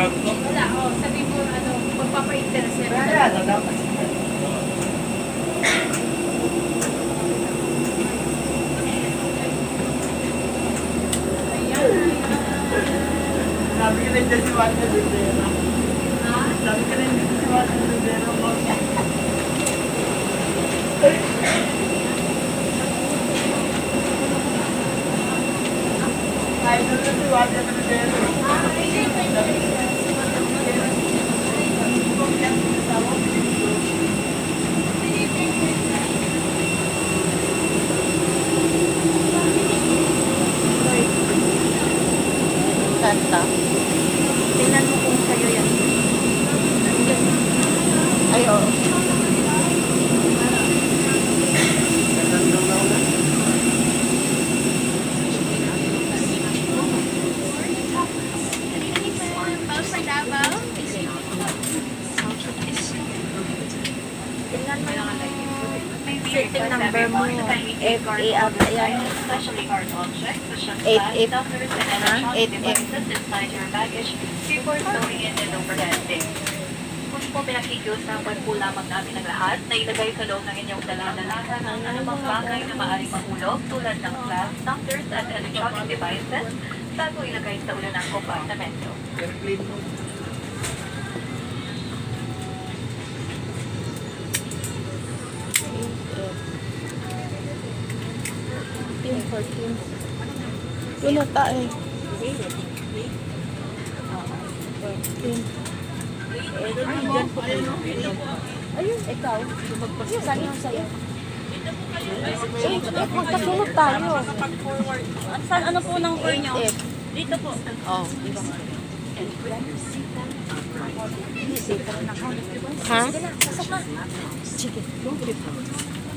Wala, oh, sabi mo, ano, magpapa-interest. Kaya ano dapat. Sabi ka rin dyan si Wanda Lindero. Sabi ka rin dyan si Wanda Lindero. Ay, doon na si Kanta. Tingnan mo kung sa'yo yan. Ay, oo. Tingnan mo yung certain number mo. FA ata yan. Especially hard objects such as Eight, bags, eight. stuffers, and Huh? electronic Eight, eight. devices inside your baggage before stowing it in overhead bin. Kung po pinakikiusapan po lamang namin ang lahat na ilagay sa loob ng inyong daladalahan ang anumang bagay na maaaring mahulog tulad ng glass, stuffers, at electronic devices bago ilagay sa ulo ng kompartamento. 14. Yun na tayo. Ayun, ikaw. Saan yung sa'yo? Eh, magkasunod tayo. Saan ano po ng core nyo? Eight. Dito po. Oh, diba? Ha? Sige.